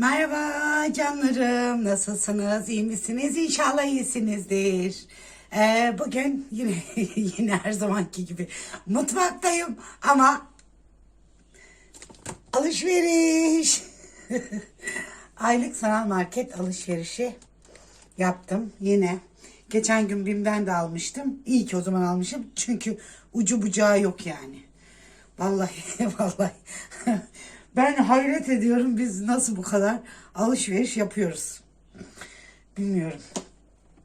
Merhaba canlarım. Nasılsınız? İyi misiniz? İnşallah iyisinizdir. Ee, bugün yine yine her zamanki gibi mutfaktayım ama alışveriş. Aylık sanal market alışverişi yaptım yine. Geçen gün BİM'den de almıştım. İyi ki o zaman almışım. Çünkü ucu bucağı yok yani. Vallahi vallahi. Ben hayret ediyorum biz nasıl bu kadar alışveriş yapıyoruz. Bilmiyorum.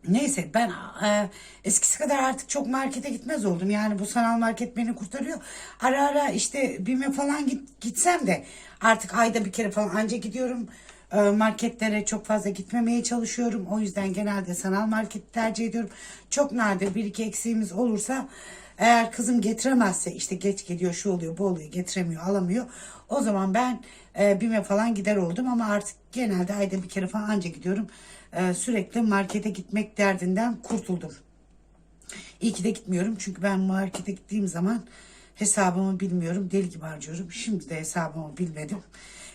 Neyse ben e, eskisi kadar artık çok markete gitmez oldum. Yani bu sanal market beni kurtarıyor. Ara ara işte BİM'e falan git, gitsem de artık ayda bir kere falan anca gidiyorum. E, marketlere çok fazla gitmemeye çalışıyorum. O yüzden genelde sanal market tercih ediyorum. Çok nadir bir iki eksiğimiz olursa eğer kızım getiremezse işte geç geliyor şu oluyor bu oluyor getiremiyor alamıyor. O zaman ben e, BİM'e falan gider oldum ama artık genelde ayda bir kere falan anca gidiyorum. E, sürekli markete gitmek derdinden kurtuldum. İyi ki de gitmiyorum çünkü ben markete gittiğim zaman hesabımı bilmiyorum deli gibi harcıyorum. Şimdi de hesabımı bilmedim.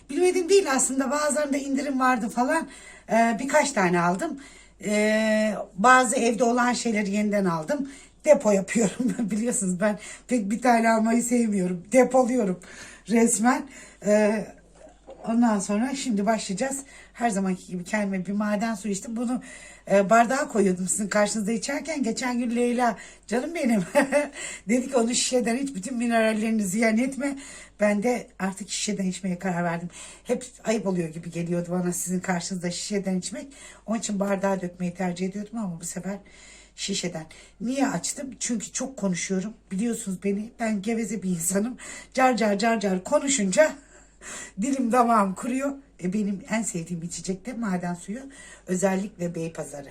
Bilmedim değil aslında bazılarında indirim vardı falan Ee, birkaç tane aldım. Ee, bazı evde olan şeyleri yeniden aldım. Depo yapıyorum biliyorsunuz ben pek bir tane almayı sevmiyorum. Depoluyorum resmen. Ee, Ondan sonra şimdi başlayacağız. Her zamanki gibi kendime bir maden suyu içtim. Bunu e, bardağa koyuyordum sizin karşınızda içerken. Geçen gün Leyla canım benim dedi ki onu şişeden iç bütün minerallerini ziyan etme. Ben de artık şişeden içmeye karar verdim. Hep ayıp oluyor gibi geliyordu bana sizin karşınızda şişeden içmek. Onun için bardağa dökmeyi tercih ediyordum ama bu sefer şişeden. Niye açtım? Çünkü çok konuşuyorum. Biliyorsunuz beni. Ben geveze bir insanım. Car car car car konuşunca Dilim damağım kuruyor. E, benim en sevdiğim içecek de maden suyu. Özellikle Beypazarı.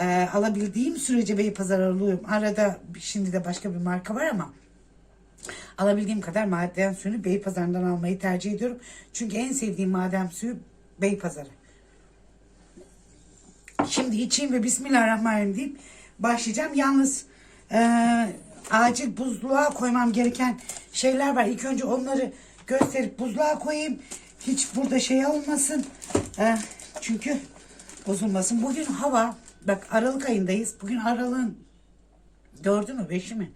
E, alabildiğim sürece Beypazarı alıyorum. Arada şimdi de başka bir marka var ama alabildiğim kadar maden suyunu Beypazarı'ndan almayı tercih ediyorum. Çünkü en sevdiğim maden suyu Beypazarı. Şimdi içeyim ve Bismillahirrahmanirrahim deyip başlayacağım. Yalnız e, acil buzluğa koymam gereken şeyler var. İlk önce onları gösterip buzluğa koyayım. Hiç burada şey olmasın. E, çünkü bozulmasın. Bugün hava bak Aralık ayındayız. Bugün Aralık'ın dördü mü beşi mi?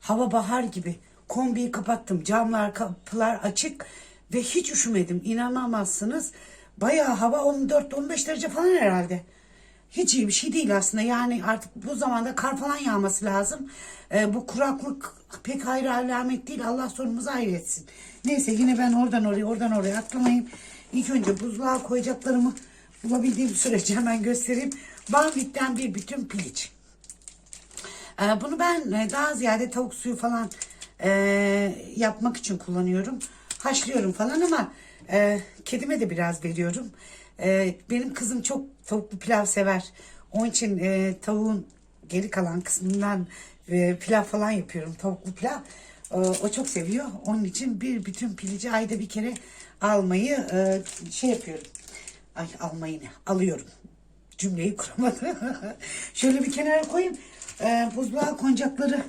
Hava bahar gibi. Kombiyi kapattım. Camlar kapılar açık ve hiç üşümedim. İnanamazsınız. Bayağı hava 14-15 derece falan herhalde. Hiç iyi bir şey değil aslında. Yani artık bu zamanda kar falan yağması lazım. Ee, bu kuraklık pek hayra alamet değil. Allah sonumuzu hayretsin. Neyse yine ben oradan oraya oradan oraya atlamayayım. İlk önce buzluğa koyacaklarımı bulabildiğim sürece hemen göstereyim. Banvit'ten bir bütün piliç. Ee, bunu ben e, daha ziyade tavuk suyu falan e, yapmak için kullanıyorum. Haşlıyorum falan ama e, kedime de biraz veriyorum. E, benim kızım çok tavuklu pilav sever. Onun için e, tavuğun geri kalan kısmından e, pilav falan yapıyorum. Tavuklu pilav. E, o çok seviyor. Onun için bir bütün pilici ayda bir kere almayı e, şey yapıyorum. Ay almayı ne? Alıyorum cümleyi kuramadım. Şöyle bir kenara koyayım. Ee, buzluğa konacakları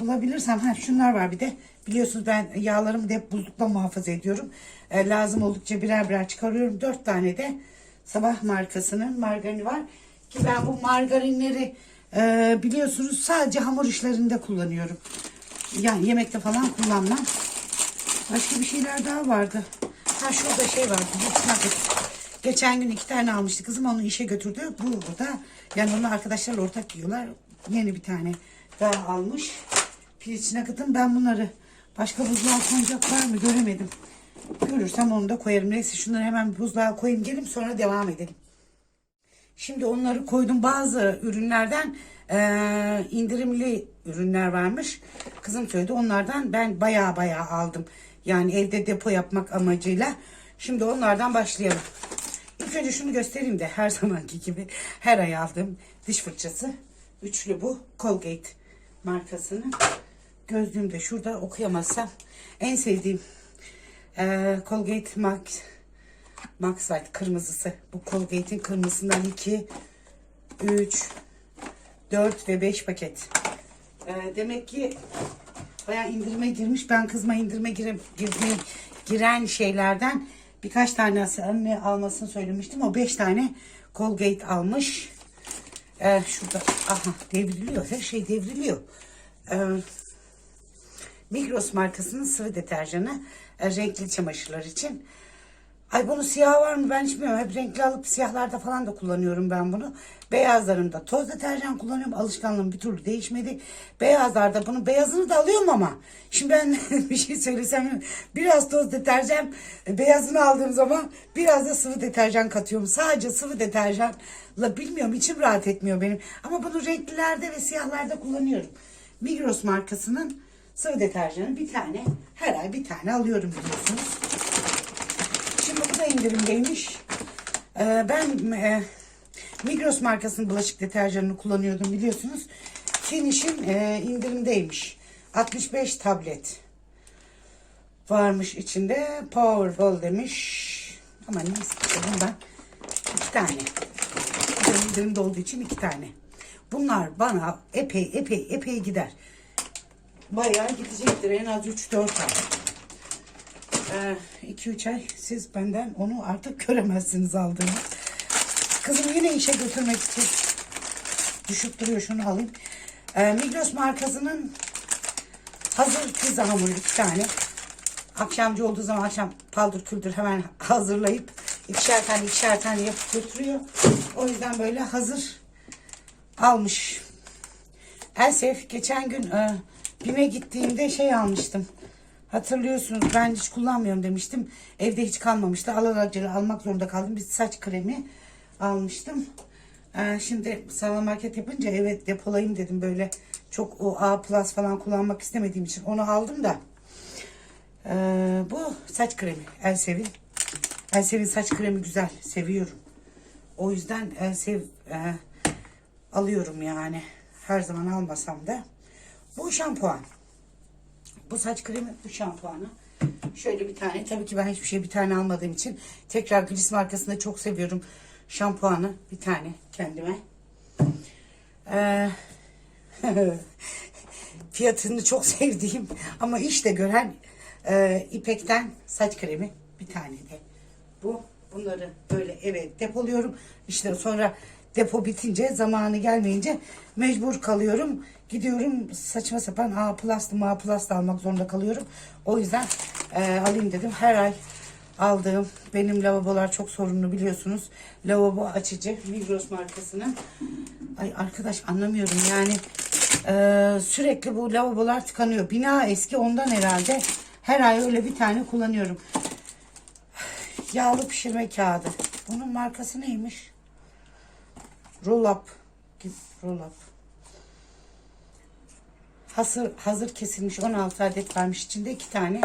bulabilirsem. Ha, şunlar var bir de. Biliyorsunuz ben yağlarımı da hep buzlukta muhafaza ediyorum. Ee, lazım oldukça birer birer çıkarıyorum. Dört tane de sabah markasının margarini var. Ki ben bu margarinleri e, biliyorsunuz sadece hamur işlerinde kullanıyorum. Yani yemekte falan kullanmam. Başka bir şeyler daha vardı. Ha şurada şey vardı. Geçen gün iki tane almıştı kızım onu işe götürdü. Bu da yani onu arkadaşlarla ortak yiyorlar. Yeni bir tane daha almış. Piliç nugget'ın ben bunları başka buzluğa koyacak var mı göremedim. Görürsem onu da koyarım. Neyse şunları hemen buzluğa koyayım gelim sonra devam edelim. Şimdi onları koydum. Bazı ürünlerden eee, indirimli ürünler varmış. Kızım söyledi. Onlardan ben baya baya aldım. Yani evde depo yapmak amacıyla. Şimdi onlardan başlayalım. İlk önce şunu göstereyim de her zamanki gibi her ay aldığım diş fırçası. Üçlü bu. Colgate markasının. Gözlüğüm de şurada okuyamazsam. En sevdiğim eee, Colgate Max Max White kırmızısı. Bu Colgate'in kırmızısından 2, 3, 4 ve 5 paket. Ee, demek ki bayağı indirime girmiş. Ben kızma indirime gire, girdiğim, giren şeylerden birkaç tane anne almasını söylemiştim. O beş tane Colgate almış. Ee, şurada aha devriliyor. Her şey devriliyor. Ee, Migros markasının sıvı deterjanı e, renkli çamaşırlar için. Ay bunun siyahı var mı ben hiç bilmiyorum. Hep renkli alıp siyahlarda falan da kullanıyorum ben bunu. Beyazlarında toz deterjan kullanıyorum. Alışkanlığım bir türlü değişmedi. Beyazlarda bunun beyazını da alıyorum ama. Şimdi ben bir şey söylesem biraz toz deterjan e, beyazını aldığım zaman biraz da sıvı deterjan katıyorum. Sadece sıvı deterjanla bilmiyorum içim rahat etmiyor benim. Ama bunu renklilerde ve siyahlarda kullanıyorum. Migros markasının sıvı deterjanı bir tane her ay bir tane alıyorum biliyorsunuz. Şimdi bu da indirimdeymiş. Ee, ben e, Migros markasının bulaşık deterjanını kullanıyordum biliyorsunuz. Finish'in e, indirimdeymiş. 65 tablet varmış içinde. Powerball demiş. Ama neyse bundan iki tane. İndirimde olduğu için iki tane. Bunlar bana epey epey epey gider. Bayağı gidecektir en az 3-4 ay. 2-3 ay siz benden onu artık göremezsiniz aldığını. Kızım yine işe götürmek için düşüp duruyor şunu alayım. Ee, Migros markasının hazır pizza hamuru iki tane. Akşamcı olduğu zaman akşam paldır küldür hemen hazırlayıp ikişer tane ikişer tane yapıp götürüyor. O yüzden böyle hazır almış. Elsef geçen gün e, BİM'e gittiğimde şey almıştım. Hatırlıyorsunuz ben hiç kullanmıyorum demiştim. Evde hiç kalmamıştı. Alacakları almak zorunda kaldım. Bir saç kremi almıştım. Ee, şimdi sanal market yapınca evet depolayayım dedim. Böyle çok o A plus falan kullanmak istemediğim için onu aldım da. Ee, bu saç kremi Elsev'in. Elsev'in saç kremi güzel. Seviyorum. O yüzden Elsev e, alıyorum yani. Her zaman almasam da. Bu şampuan. Bu saç kremi, bu şampuanı. Şöyle bir tane. Tabii ki ben hiçbir şey bir tane almadığım için tekrar Glis markasını da çok seviyorum. Şampuanı bir tane kendime. Ee, fiyatını çok sevdiğim ama işte gören e, İpek'ten saç kremi bir tane de. Bu bunları böyle eve depoluyorum. İşte sonra depo bitince zamanı gelmeyince mecbur kalıyorum. Gidiyorum saçma sapan A plus A plus almak zorunda kalıyorum. O yüzden e, alayım dedim. Her ay aldığım benim lavabolar çok sorunlu biliyorsunuz. Lavabo açıcı Migros markasının. Ay arkadaş anlamıyorum yani e, sürekli bu lavabolar tıkanıyor. Bina eski ondan herhalde. Her ay öyle bir tane kullanıyorum. Yağlı pişirme kağıdı. Bunun markası neymiş? Roll up. Roll up. Hazır, hazır kesilmiş 16 adet varmış içinde iki tane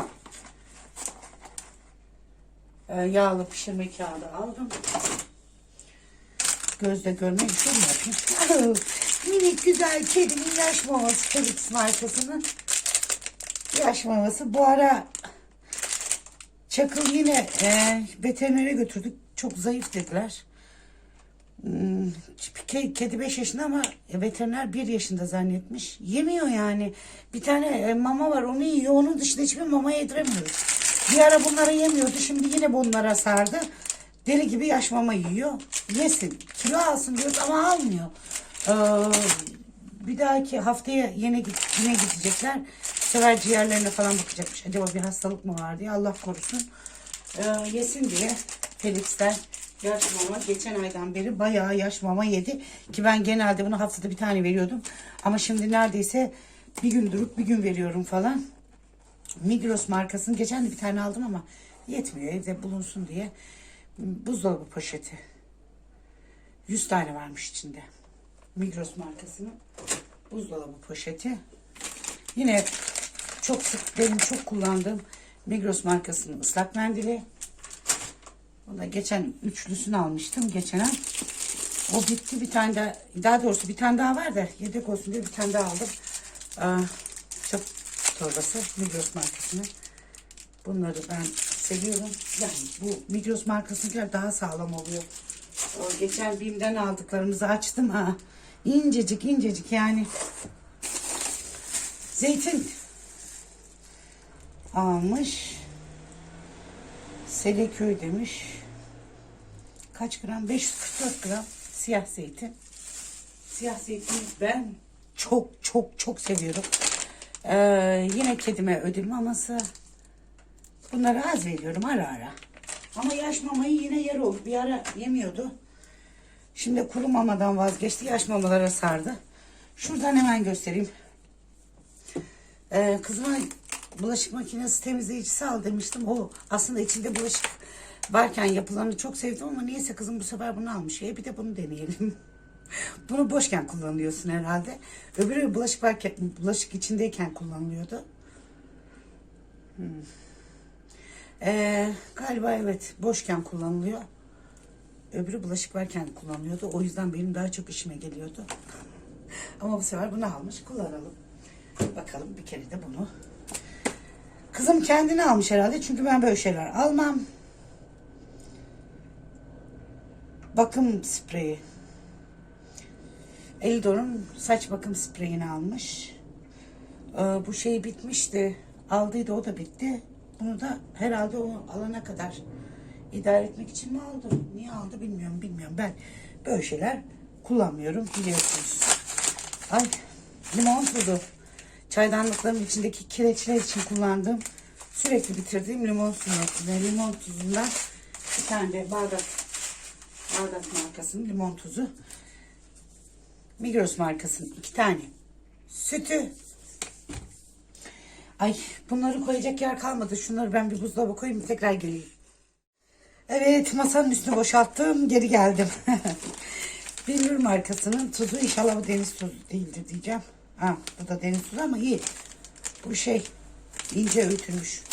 e, yağlı pişirme kağıdı aldım. Gözle görmek için mi yapayım? Minik güzel kedimin yaş maması Felix markasının yaş maması. Bu ara Çakıl yine e, veterinere götürdük. Çok zayıf dediler. Ke- Kedi 5 yaşında ama veteriner 1 yaşında zannetmiş. Yemiyor yani. Bir tane e, mama var onu yiyor. Onun dışında hiçbir mama yediremiyoruz. Bir ara bunları yemiyordu. Şimdi yine bunlara sardı. Deli gibi yaş mama yiyor. Yesin. Kilo alsın diyoruz ama almıyor. Ee, bir dahaki haftaya yine, yine gidecekler. Bu sefer ciğerlerine falan bakacakmış. Acaba bir hastalık mı var diye Allah korusun. Ee, yesin diye Felix'ten yaş mama geçen aydan beri bayağı yaş mama yedi. Ki ben genelde bunu haftada bir tane veriyordum. Ama şimdi neredeyse bir gün durup bir gün veriyorum falan. Migros markasını geçen de bir tane aldım ama yetmiyor evde bulunsun diye. Buzdolabı poşeti. 100 tane varmış içinde. Migros markasının buzdolabı poşeti. Yine çok sık benim çok kullandığım Migros markasının ıslak mendili. O da geçen üçlüsünü almıştım geçen ay. O bitti bir tane daha, daha doğrusu bir tane daha var da yedek olsun diye bir tane daha aldım. Aa, çok torbası Migros markasının. Bunları ben seviyorum. Yani bu Migros markasındakiler daha sağlam oluyor. O geçen BİM'den aldıklarımızı açtım ha. İncecik incecik yani. Zeytin almış. Seleköy demiş. Kaç gram? 544 gram siyah zeytin. Siyah zeytini ben çok çok çok seviyorum. Ee, yine kedime ödül maması. Bunları az veriyorum ara ara. Ama yaş mamayı yine yer oldu. Bir ara yemiyordu. Şimdi kuru mamadan vazgeçti. Yaş mamalara sardı. Şuradan hemen göstereyim. Ee, kızıma bulaşık makinesi temizleyicisi al demiştim. O aslında içinde bulaşık varken yapılanı çok sevdim ama niyeyse kızım bu sefer bunu almış. E bir de bunu deneyelim. bunu boşken kullanıyorsun herhalde. Öbürü bulaşık varken, bulaşık içindeyken kullanılıyordu. Hmm. Ee, galiba evet boşken kullanılıyor. Öbürü bulaşık varken kullanılıyordu. O yüzden benim daha çok işime geliyordu. Ama bu sefer bunu almış. Kullanalım. Bakalım bir kere de bunu. Kızım kendini almış herhalde. Çünkü ben böyle şeyler almam. Bakım spreyi. Eldor'un saç bakım spreyini almış. Ee, bu şey bitmişti. Aldıydı o da bitti. Bunu da herhalde o alana kadar idare etmek için mi aldı? Niye aldı bilmiyorum bilmiyorum. Ben böyle şeyler kullanmıyorum biliyorsunuz. Ay limon tuzu. Çaydanlıkların içindeki kireçler için kullandığım sürekli bitirdiğim limon suyu. Ve limon tuzundan bir tane bardak bardak markasının limon tuzu. Migros markasının iki tane. Sütü. Ay bunları koyacak yer kalmadı. Şunları ben bir buzdolabı koyayım tekrar geleyim. Evet masanın üstünü boşalttım. Geri geldim. Billur markasının tuzu inşallah bu deniz tuzu değildir diyeceğim. Ha, bu da deniz tuzu ama iyi. Bu şey ince öğütülmüş.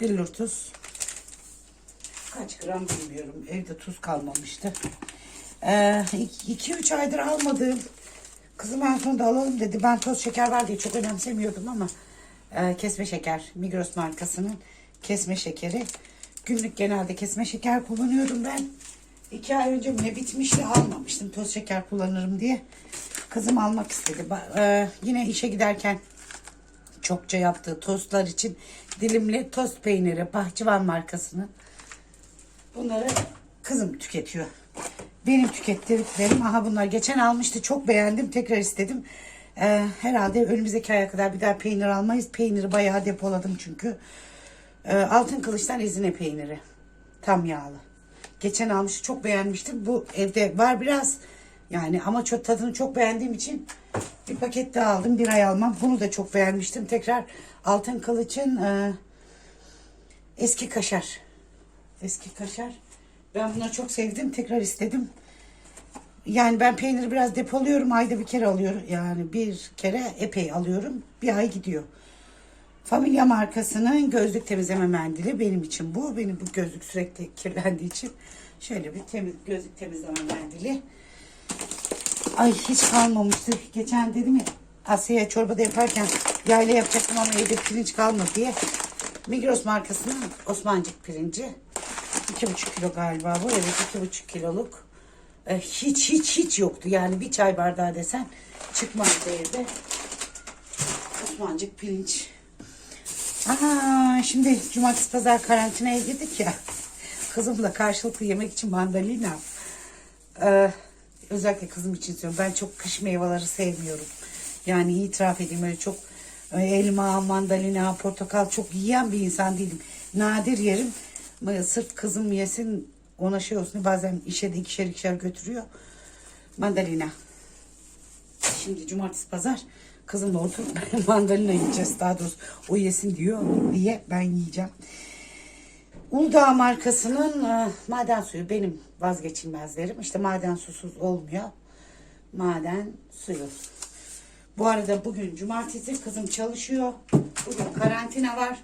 Billur tuz. Kaç gram bilmiyorum. Evde tuz kalmamıştı. 2-3 aydır almadığım kızım en sonunda alalım dedi. Ben toz şeker var diye çok önemsemiyordum ama e, kesme şeker. Migros markasının kesme şekeri. Günlük genelde kesme şeker kullanıyorum ben. İki ay önce ne bitmişti almamıştım toz şeker kullanırım diye. Kızım almak istedi. Ba- e, yine işe giderken çokça yaptığı tostlar için dilimli tost peyniri Bahçıvan markasının. Bunları kızım tüketiyor. Benim tükettiklerim aha bunlar geçen almıştı çok beğendim tekrar istedim. Ee, herhalde önümüzdeki aya kadar bir daha peynir almayız. Peyniri bayağı depoladım çünkü. Ee, Altın Kılıç'tan ezine peyniri. Tam yağlı. Geçen almıştı çok beğenmiştim. Bu evde var biraz. Yani ama çok tadını çok beğendiğim için bir paket daha aldım. Bir ay almam. Bunu da çok beğenmiştim. Tekrar Altın Kılıç'ın e, eski kaşar. Eski kaşar. Ben bunları çok sevdim. Tekrar istedim. Yani ben peyniri biraz depoluyorum. Ayda bir kere alıyorum. Yani bir kere epey alıyorum. Bir ay gidiyor. Familya markasının gözlük temizleme mendili. Benim için bu. Benim bu gözlük sürekli kirlendiği için. Şöyle bir temiz, gözlük temizleme mendili. Ay hiç kalmamıştı. Geçen dedim ya Asya'ya çorbada yaparken yayla yapacaktım ama evde pirinç kalmadı diye. Migros markasının Osmancık pirinci. 2,5 kilo galiba bu. Evet 2,5 kiloluk. Ee, hiç hiç hiç yoktu. Yani bir çay bardağı desen çıkmazdı evde. Osmancık pirinç. Aha şimdi cumartesi pazar karantinaya girdik ya. Kızımla karşılıklı yemek için mandalina. Ee, özellikle kızım için söylüyorum. Ben çok kış meyveleri sevmiyorum. Yani itiraf edeyim öyle çok e, elma, mandalina, portakal çok yiyen bir insan değilim. Nadir yerim. Sırf kızım yesin ona şey olsun. Bazen işe de ikişer ikişer götürüyor. Mandalina. Şimdi cumartesi pazar kızımla oturup mandalina yiyeceğiz. Daha doğrusu o yesin diyor diye ben yiyeceğim. Uludağ markasının e, maden suyu benim vazgeçilmezlerim. İşte maden susuz olmuyor. Maden suyu. Bu arada bugün cumartesi kızım çalışıyor. Bugün karantina var.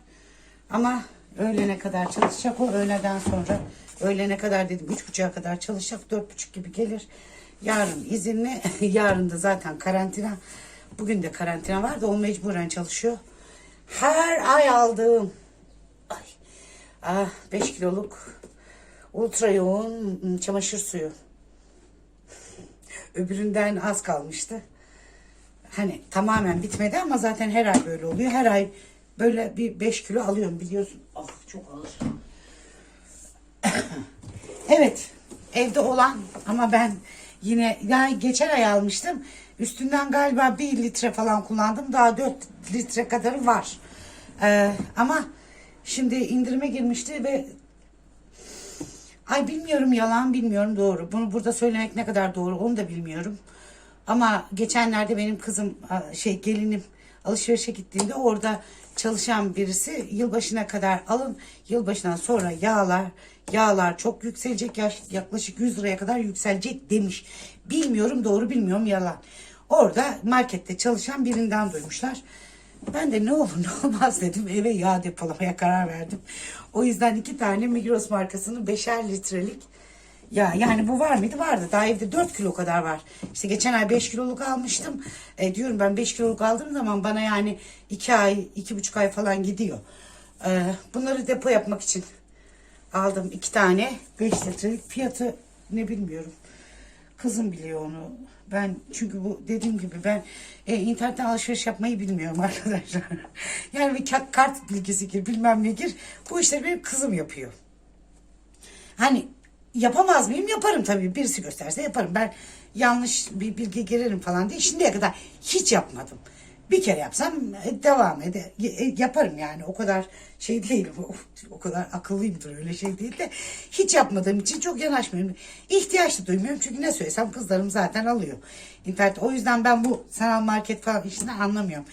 Ama öğlene kadar çalışacak. O öğleden sonra öğlene kadar dedim. Üç buçuğa kadar çalışacak. Dört buçuk gibi gelir. Yarın izinli. Yarın da zaten karantina. Bugün de karantina var da o mecburen çalışıyor. Her ay aldığım ay, ah, 5 kiloluk ultra yoğun çamaşır suyu. Öbüründen az kalmıştı. Hani tamamen bitmedi ama zaten her ay böyle oluyor. Her ay böyle bir 5 kilo alıyorum biliyorsun. Ah çok ağır. Evet. Evde olan ama ben yine yani geçen ay almıştım. Üstünden galiba bir litre falan kullandım. Daha 4 litre kadarı var. Ee, ama şimdi indirime girmişti ve ay bilmiyorum yalan bilmiyorum doğru. Bunu burada söylemek ne kadar doğru onu da bilmiyorum. Ama geçenlerde benim kızım şey gelinim alışverişe gittiğinde orada çalışan birisi yılbaşına kadar alın yılbaşından sonra yağlar yağlar çok yükselecek yaklaşık 100 liraya kadar yükselecek demiş. Bilmiyorum doğru bilmiyorum yalan. Orada markette çalışan birinden duymuşlar. Ben de ne olur ne olmaz dedim eve yağ depolamaya karar verdim. O yüzden iki tane Migros markasının beşer litrelik ya yani bu var mıydı? Vardı. Daha evde 4 kilo kadar var. İşte geçen ay 5 kiloluk almıştım. E, diyorum ben 5 kiloluk aldığım zaman bana yani 2 ay, iki buçuk ay falan gidiyor. E, bunları depo yapmak için aldım. iki tane 5 litrelik fiyatı ne bilmiyorum. Kızım biliyor onu. Ben çünkü bu dediğim gibi ben e, internetten alışveriş yapmayı bilmiyorum arkadaşlar. yani bir ka- kart bilgisi gir bilmem ne gir. Bu işleri benim kızım yapıyor. Hani yapamaz mıyım? Yaparım tabii. Birisi gösterse yaparım. Ben yanlış bir bilgi girerim falan diye şimdiye kadar hiç yapmadım. Bir kere yapsam e, devam ede e, yaparım yani. O kadar şey değilim. O kadar akıllıyımdır öyle şey değil de hiç yapmadığım için çok yanaşmıyorum. İhtiyaç da duymuyorum çünkü ne söylesem kızlarım zaten alıyor. İnternet. O yüzden ben bu sanal market falan işini anlamıyorum.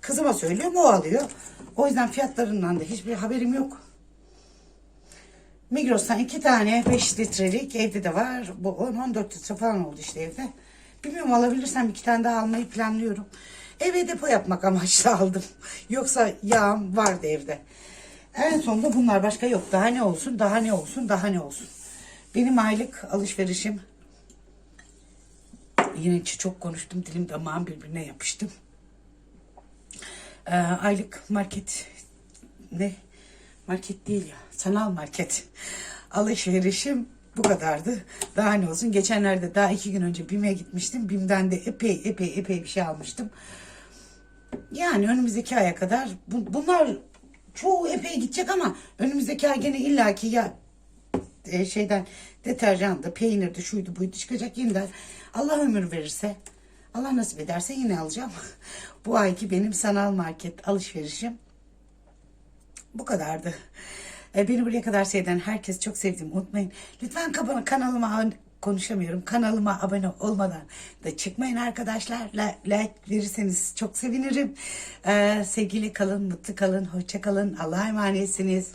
Kızıma söylüyorum o alıyor. O yüzden fiyatlarından da hiçbir haberim yok. Migros'tan iki tane 5 litrelik evde de var. Bu 10-14 litre falan oldu işte evde. Bilmiyorum alabilirsem iki tane daha almayı planlıyorum. Eve depo yapmak amaçlı aldım. Yoksa yağım vardı evde. En sonunda bunlar başka yok. Daha ne olsun, daha ne olsun, daha ne olsun. Benim aylık alışverişim yine çok konuştum. Dilim damağım birbirine yapıştım. Ee, aylık market ne? Market değil ya. Sanal market. Alışverişim bu kadardı. Daha ne olsun. Geçenlerde daha iki gün önce BİM'e gitmiştim. BİM'den de epey epey epey bir şey almıştım. Yani önümüzdeki aya kadar bu- bunlar çoğu epey gidecek ama önümüzdeki ay gene illaki ya e, şeyden deterjandı, peynirdi, şuydu buydu çıkacak yeniden. Allah ömür verirse, Allah nasip ederse yine alacağım. Bu ayki benim sanal market alışverişim bu kadardı. E, beni buraya kadar seyreden herkes çok sevdiğimi unutmayın. Lütfen kanalıma konuşamıyorum. Kanalıma abone olmadan da çıkmayın arkadaşlar. La- Like verirseniz çok sevinirim. E, sevgili kalın, mutlu kalın, hoşça kalın. Allah'a emanetsiniz.